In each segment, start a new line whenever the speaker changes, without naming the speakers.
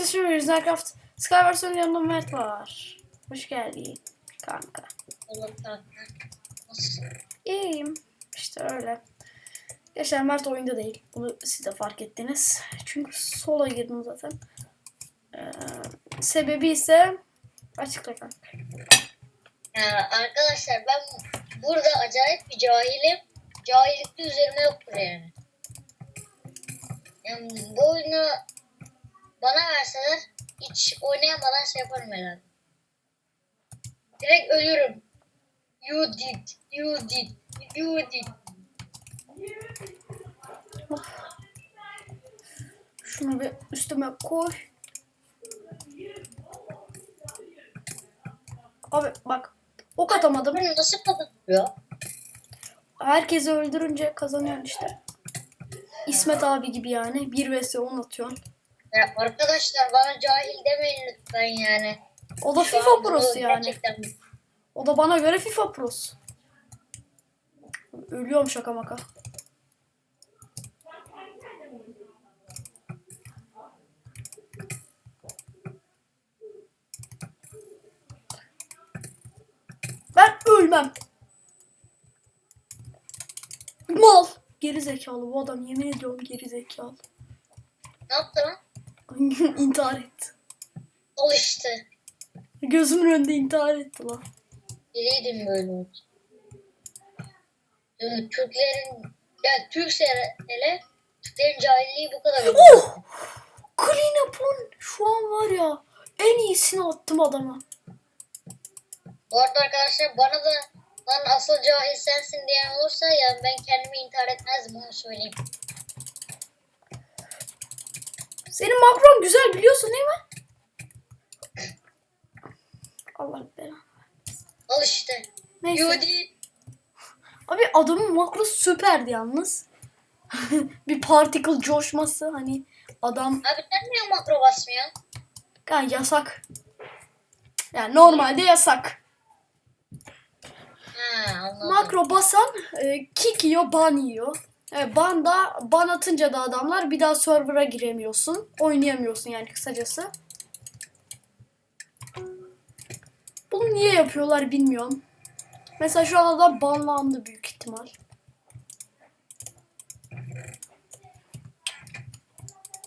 Görüşürüz Minecraft. Skyverse'ın yanında Mert var. Hoş geldin kanka. İyiyim. İşte öyle. Geçen Mert oyunda değil. Bunu siz de fark ettiniz. Çünkü sola girdim zaten. Ee, sebebi ise açıkla kanka.
Ya arkadaşlar ben burada acayip bir cahilim. Cahillik de üzerime yoktur yani. Yani bu oyunu bana verseler hiç oynayamadan şey yaparım herhalde. Direkt ölürüm. You did, you did, you did.
Şunu bir üstüme koy. Abi bak ok atamadım.
Bunu nasıl kapatıyor?
Herkesi öldürünce kazanıyorsun işte. İsmet abi gibi yani. 1 vs 10 atıyorsun.
Ya arkadaşlar bana cahil demeyin lütfen yani.
O da
Şu
FIFA prosu yani.
Gerçekten
O da bana göre FIFA prosu. Ölüyorum şaka maka. Ben ölmem. Mal. Geri zekalı bu adam yemin ediyorum geri zekalı.
ne yaptı lan?
intihar etti.
Al işte.
Gözümün önünde intihar etti lan.
Biliydim böyle. Yani Türklerin, ya Türkse hele Türklerin cahilliği bu kadar.
Oh! Clean up'un şu an var ya en iyisini attım adama.
Bu arada arkadaşlar bana da lan asıl cahil sensin diyen olursa ya ben kendimi intihar etmezdim onu söyleyeyim.
Senin makron güzel biliyorsun değil mi? Allah belanı.
Al işte.
Neyse.
Yudi.
Abi adamın makro süperdi yalnız. bir particle coşması hani adam
Abi sen niye makro basmıyorsun?
yani yasak. Yani normalde yasak.
Ha anladım.
Makro basan e, kick yiyor, ban yiyor. E, ban da ban atınca da adamlar bir daha server'a giremiyorsun. Oynayamıyorsun yani kısacası. Bunu niye yapıyorlar bilmiyorum. Mesela şu an adam banlandı büyük ihtimal.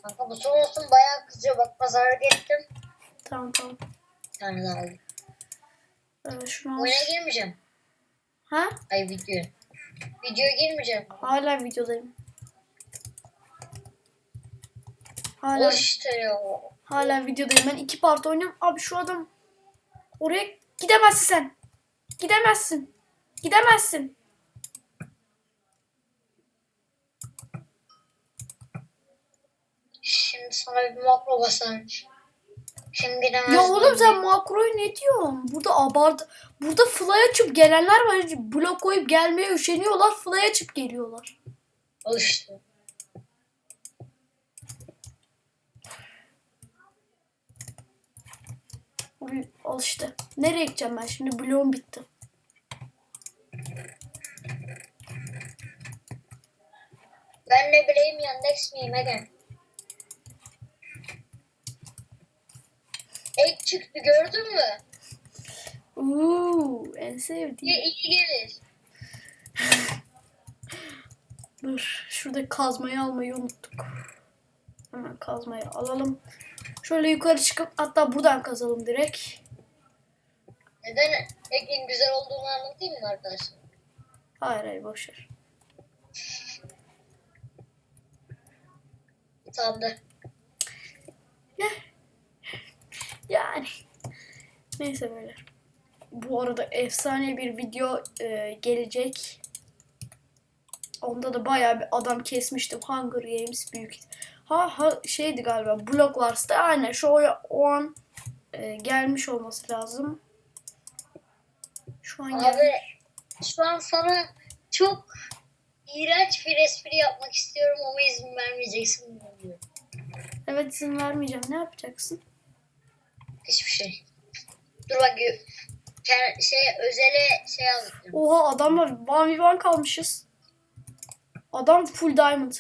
Kanka bu son olsun bayağı kızıyor. Bak pazara gittim.
Tamam tamam.
Bir tane daha aldım.
Ee, şunu al.
Oyuna girmeyeceğim.
Ha?
Ay video. Videoya girmeyeceğim.
Hala videodayım. Hala,
işte ya.
hala videodayım. Ben iki part oynuyorum. Abi şu adam oraya gidemezsin sen. Gidemezsin. Gidemezsin.
Şimdi sana bir makro basarmış. Şimdi gidemezsin.
Ya oğlum sen makroyu ne diyorsun? Burada abart burada fly açıp gelenler var. Blok koyup gelmeye üşeniyorlar. Fly açıp geliyorlar.
Al işte.
Al işte. Nereye gideceğim ben şimdi? Bloğum bitti.
Ben ne bileyim Yandex miyim Ege? Çıktı gördün mü?
Uuu en sevdiğim.
İyi, iyi gelir.
Dur. Şurada kazmayı almayı unuttuk. Hemen kazmayı alalım. Şöyle yukarı çıkıp hatta buradan kazalım direkt.
Neden Ege'nin güzel olduğunu anlatayım mı arkadaşlar?
Hayır hayır boşver.
Utandı.
Yani. Neyse böyle. Bu arada efsane bir video e, gelecek. Onda da bayağı bir adam kesmiştim. Hunger Games büyük. Ha, ha şeydi galiba. Block Wars'ta aynen şu o, o an e, gelmiş olması lazım. Şu an
Abi
gelmiş.
şu an sana çok iğrenç bir espri yapmak istiyorum ama izin vermeyeceksin.
Evet izin vermeyeceğim. Ne yapacaksın?
Hiçbir şey. Dur bak şey özele şey alacağım.
Oha adamla 1v1 kalmışız. Adam full diamond.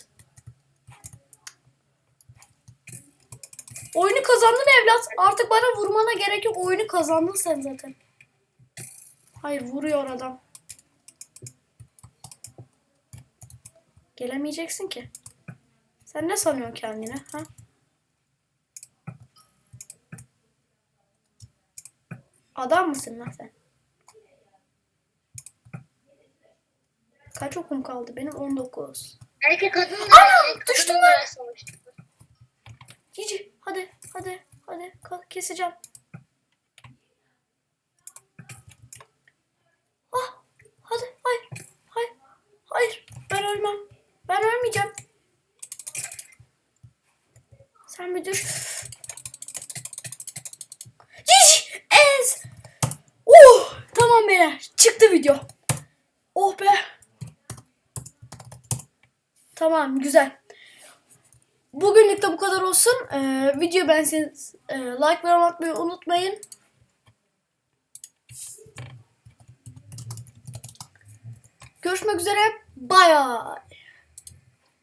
Oyunu kazandın evlat. Artık bana vurmana gerek yok. Oyunu kazandın sen zaten. Hayır vuruyor adam. Gelemeyeceksin ki. Sen ne sanıyorsun kendine? Ha? Adam mısın lan sen? Kaç okum kaldı? Benim 19.
Belki kadın da
Ana, düştüm ben. Cici hadi hadi hadi Ka- keseceğim. Ah hadi hayır hayır hayır ben ölmem. Ben ölmeyeceğim. Sen bir düş. Cici ez. Oh tamam beyler çıktı video. Oh be. Tamam güzel. Bugünlük de bu kadar olsun. Ee, video beğenseniz e, like ve atmayı unutmayın. Görüşmek üzere. Bye.